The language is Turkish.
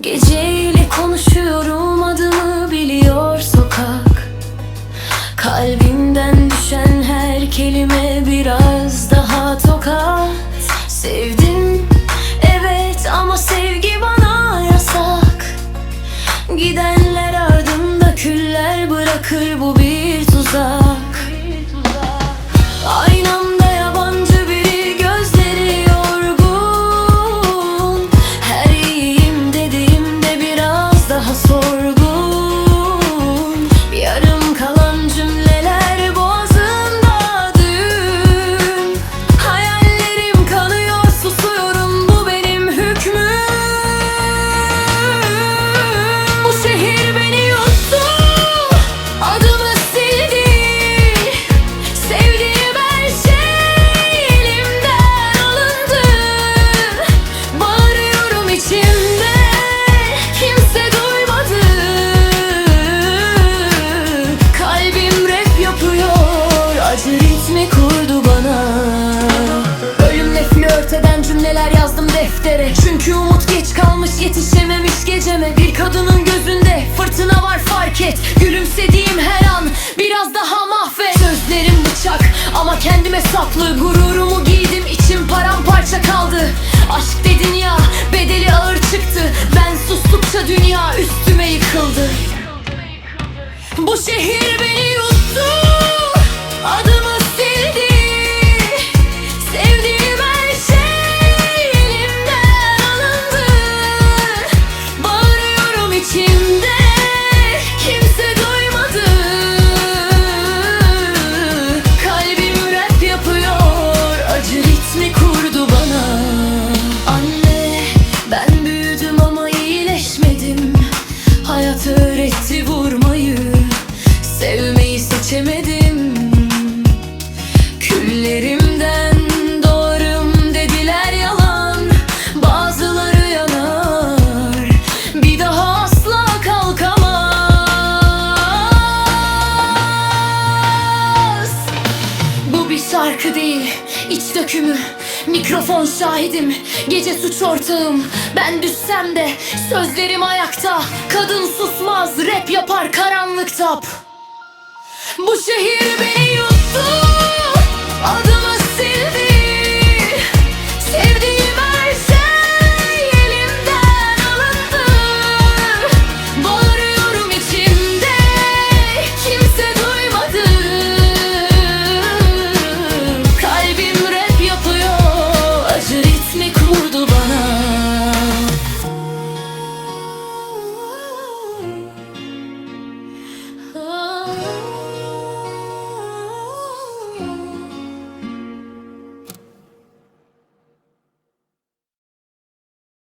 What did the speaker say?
Geceyle konuşuyorum adımı biliyor sokak. Kalbimden düşen her kelime biraz daha tokat. Sevdim bu bir tuzak cümleler yazdım deftere. Çünkü umut geç kalmış yetişememiş geceme. Bir kadının gözünde fırtına var fark et. Gülümsediğim her an biraz daha mahvet. Sözlerim bıçak ama kendime saplı. Gururumu giydim içim paramparça kaldı. Aşk dedin ya bedeli ağır çıktı. Ben sustukça dünya üstüme yıkıldı. Bu şehir beni şarkı değil, iç dökümü. Mikrofon şahidim, gece suç ortağım. Ben düşsem de sözlerim ayakta. Kadın susmaz, rap yapar karanlık tap Bu şehir beni yuttu